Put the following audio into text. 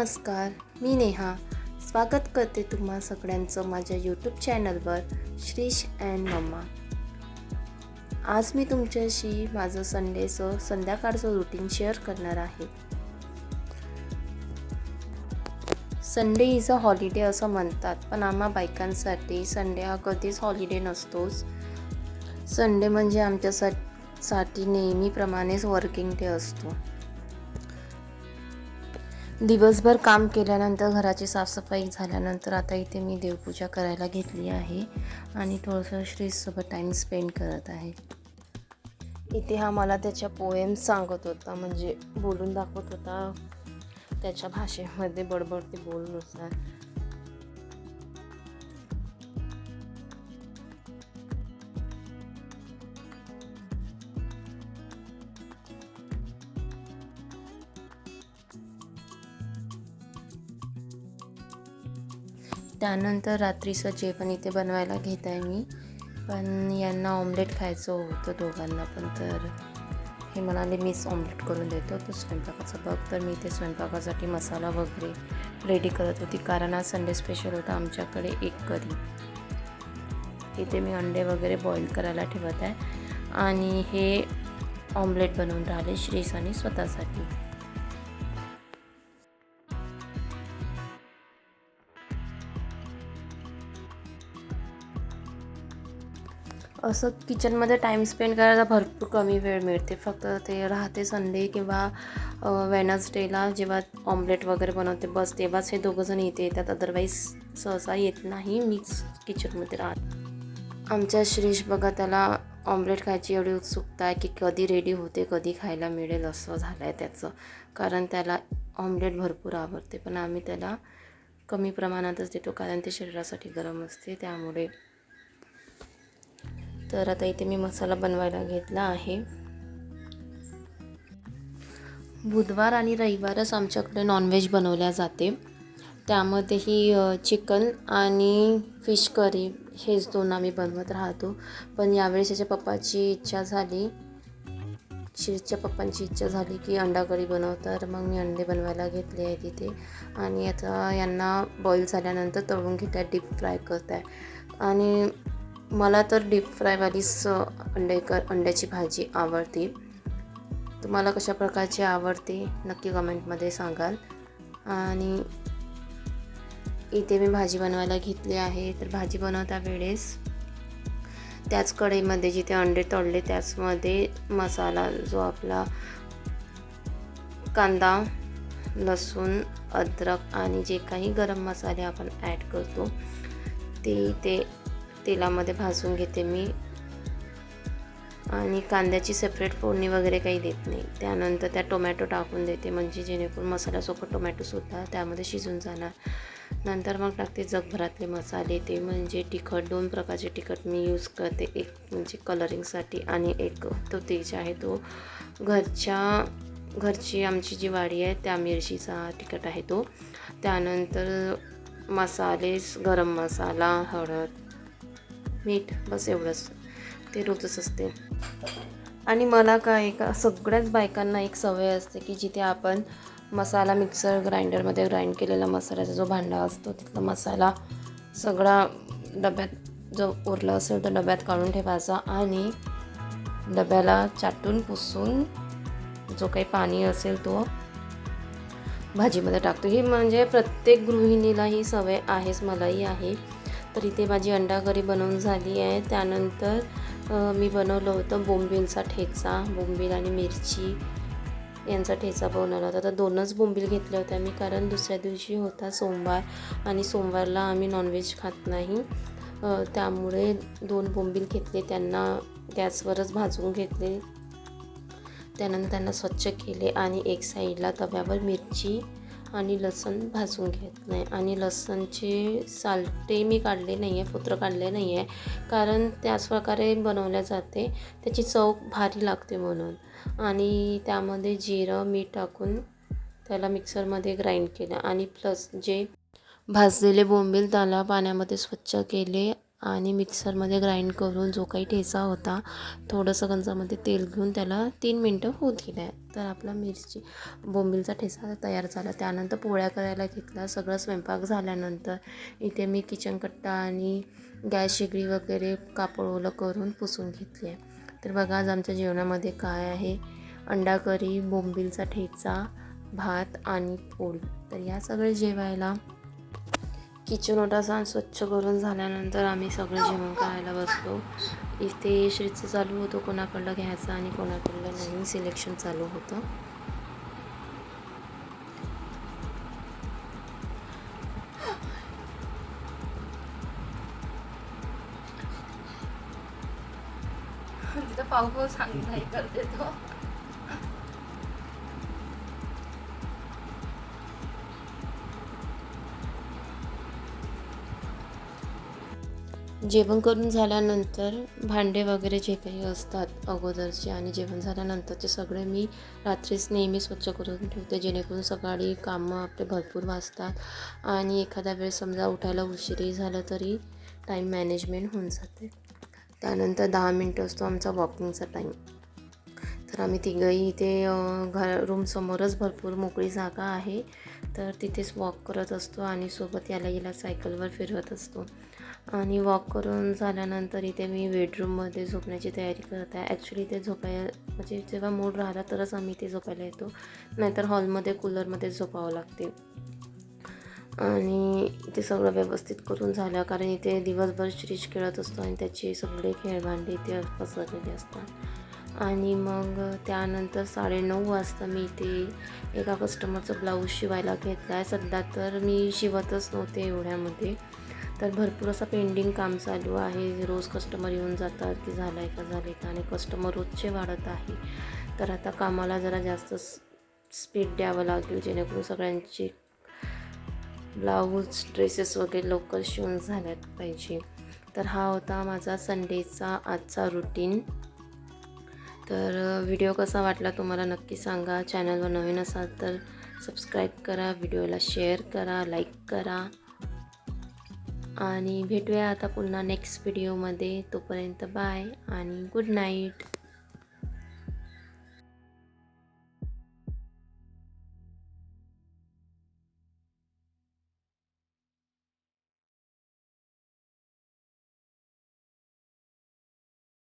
नमस्कार मी नेहा. स्वागत करते तुम्हा सगळ्यांचं माझ्या यूट्यूब चॅनलवर श्रीश अँड मम्मा. आज मी तुमच्याशी माझं संडेचं संध्याकाळचं रुटीन शेअर करणार आहे. संडे इज अ हॉलिडे असं म्हणतात पण आम्हा बायकांसाठी संडे हा कधीच हॉलिडे नसतोच. संडे म्हणजे आमच्यासाठी साठी नेहमीप्रमाणेच वर्किंग डे असतो. दिवसभर काम केल्यानंतर घराची साफसफाई झाल्यानंतर आता इथे मी देवपूजा करायला घेतली आहे आणि थोडंसं श्रीसोबत टाईम स्पेंड करत आहे. इथे हा मला त्याच्या पोएम सांगत होता म्हणजे बोलून दाखवत होता. त्याच्या भाषेमध्ये बडबड ते बोलनुसार त्यानंतर रात्रीचं जेवण इथे बनवायला घेत आहे मी पण यांना ऑमलेट खायचं होतं दोघांना पण तर हे म्हणाले मीच ऑमलेट करून देतो तो स्वयंपाकाचा बघ. तर मी ते स्वयंपाकासाठी मसाला वगैरे रेडी करत होती कारण आज संडे स्पेशल होता आमच्याकडे एक करी. इथे मी अंडे वगैरे बॉईल करायला ठेवत आहे. आणि हे ऑमलेट बनवून राहिले श्रीस आणि स्वतःसाठी. असं किचनमध्ये टाईम स्पेंड करायला भरपूर कमी वेळ मिळते. फक्त ते राहते संडे किंवा वेनसडेला जेव्हा ऑमलेट वगैरे बनवते. बस तेव्हाच हे दोघंजण इथे येतात. अदरवाईज सहसा येत नाही. मीच किचनमध्ये राहत. आमच्या श्रीश बघा त्याला ऑमलेट खायची एवढी उत्सुकता आहे की कधी रेडी होते कधी खायला मिळेल असं झालं आहे त्याचं. कारण त्याला ऑमलेट भरपूर आवडते. पण आम्ही त्याला कमी प्रमाणातच देतो. कारण ते शरीरासाठी गरम असते. त्यामुळे तर आता इथे मी मसाला बनवायला घेतला आहे. बुधवार आणि रविवारच आमच्याकडे नॉनव्हेज बनवल्या जाते. त्यामध्येही चिकन आणि फिश करी हेच दोन आम्ही बनवत राहतो. पण यावेळेस त्याच्या पप्पाची इच्छा झाली शिरच्या पप्पांची इच्छा झाली की अंडा करी बनव तर मग मी अंडे बनवायला घेतले आहे तिथे आणि आता यांना बॉईल झाल्यानंतर तळून घेत आहे डीप फ्राय करत आहे आणि मला तर डीप फ्रायवालीच अंडे कर अंड्याची भाजी आवडते. तुम्हाला कशा प्रकारची आवडते नक्की कमेंटमध्ये सांगाल. आणि इथे मी भाजी बनवायला घेतली आहे तर भाजी बनवता वेळेस त्याच कढईमध्ये जिथे अंडे तळले त्याचमध्ये मसाला जो आपला कांदा लसूण अद्रक आणि जे काही गरम मसाले आपण ॲड करतो ते ते तेलामध्ये भाजून घेते मी. आणि कांद्याची सेपरेट फोडणी वगैरे काही देत नाही. त्यानंतर त्या टोमॅटो टाकून देते. म्हणजे जेणेकरून मसाल्यासोबत टोमॅटोसुद्धा त्यामध्ये शिजून जाणार. नंतर मग टाकते जगभरातले मसाले. ते म्हणजे तिखट दोन प्रकारचे तिखट मी यूज करते. एक म्हणजे कलरिंगसाठी आणि एक तो तेज आहे तो. घरच्या घरची आमची जी वाडी आहे त्या मिरचीचा तिखट आहे तो. त्यानंतर मसालेस गरम मसाला हळद मीठ बस एवढंच. ते रोजच असते. आणि मला काय का सगळ्याच बायकांना एक सवय असते की जिथे आपण मसाला मिक्सर ग्राइंडरमध्ये ग्राइंड केलेला मसाल्याचा जो भांडा असतो तिथला मसाला सगळा डब्यात जो उरला असेल तर डब्यात काढून ठेवायचा आणि डब्याला चाटून पुसून जो काही पाणी असेल तो भाजीमध्ये टाकतो. ही म्हणजे प्रत्येक गृहिणीला ही सवय आहेच मलाही आहे. तर इथे माझी अंडा करी बनवून झाली आहे. त्यानंतर मी बनवलं होतं बोंबिलचा ठेचा बोंबील आणि मिरची यांचा ठेचा बनवला होता. तर दोनच बोंबील घेतल्या होत्या मी कारण दुसऱ्या दिवशी होता सोमवार आणि सोमवारला आम्ही नॉनव्हेज खात नाही. त्यामुळे दोन बोंबील घेतले त्यांना गॅसवरच भाजून घेतले. त्यानंतर त्यांना स्वच्छ केले आणि एक साईडला तव्यावर मिरची आणि लसूण भाजून घेत नाही. आणि लसणचे सालटे मी काढले नाही आहे पुत्र काढले नाही आहे कारण त्याच प्रकारे बनवल्या जाते. त्याची चव भारी लागते म्हणून. आणि त्यामध्ये जिरं मीठ टाकून त्याला मिक्सरमध्ये ग्राइंड केलं. आणि प्लस जे भाजलेले बोंबील त्याला पाण्यामध्ये स्वच्छ केले आणि मिक्सरमध्ये ग्राइंड करून जो काही ठेचा होता थोडंसं गंजामध्ये तेल घेऊन त्याला तीन मिनटं होत दिलं. आहे तर आपला मिरची बोंबीलचा ठेचा तयार झाला. त्यानंतर पोळ्या करायला घेतला. सगळा स्वयंपाक झाल्यानंतर इथे मी किचन कट्टा आणि गॅस शेगडी वगैरे कापड ओलं करून पुसून घेतली आहे. तर बघा आज आमच्या जेवणामध्ये काय आहे? अंडा करी बोंबीलचा ठेचा भात आणि पोळी. तर या सगळे जेवायला किचन ओटा स्वच्छ करून झाल्यानंतर आम्ही सगळं जेवण करायला बसलो. इथे श्रीचं चालू होतं कोणाकडलं घ्यायचं आणि कोणाकडलं नाही. सिलेक्शन चालू होतं. तिथं पाऊ सांग नाही करते तो. जेवण करून झाल्यानंतर भांडे वगैरे जे काही असतात अगोदरचे आणि जेवण झाल्यानंतरचे सगळे मी रात्रीच नेहमी स्वच्छ करून ठेवते जेणेकरून सकाळी कामं आपले भरपूर वाचतात आणि एखाद्या वेळेस समजा उठायला उशिरी झालं तरी टाईम मॅनेजमेंट होऊन जाते. त्यानंतर दहा मिनटं असतो आमचा वॉकिंगचा टाईम तर आम्ही तिघंही इथे घर रूमसमोरच भरपूर मोकळी जागा आहे. तर तिथेच वॉक करत असतो आणि सोबत याला याला सायकलवर फिरवत असतो. आणि वॉक करून झाल्यानंतर इथे मी बेडरूममध्ये झोपण्याची तयारी करत आहे. ॲक्च्युली ते झोपाय म्हणजे जेव्हा मूड राहिला तरच आम्ही इथे झोपायला येतो. नाहीतर हॉलमध्ये कूलरमध्ये झोपावं लागते. आणि इथे सगळं व्यवस्थित करून झालं कारण इथे दिवसभर श्रीज खेळत असतो आणि त्याचे सगळे खेळभांडे इथे पसरलेले असतात. आणि मग त्यानंतर साडेनऊ वाजता मी इथे एका कस्टमरचं ब्लाऊज शिवायला घेतला आहे सध्या तर मी शिवतच नव्हते एवढ्यामध्ये. तर भरपूर असं पेंडिंग काम चालू आहे. रोज कस्टमर येऊन जातात की झालं आहे का झालं आहे का आणि कस्टमर रोजचे वाढत आहे. तर आता कामाला जरा जास्त स्पीड द्यावं लागेल जेणेकरून सगळ्यांचे ब्लाऊज ड्रेसेस वगैरे लवकर शिवून झाल्यात पाहिजे. तर हा होता माझा संडेचा आजचा रुटीन तर व्हिडिओ कसा वाटला तुम्हाला नक्की सांगा. चॅनलवर नवीन असाल तर सबस्क्राईब करा व्हिडिओला शेअर करा लाईक करा. आणि भेटूया आता पुन्हा नेक्स्ट व्हिडिओमध्ये तोपर्यंत बाय आणि गुड नाईट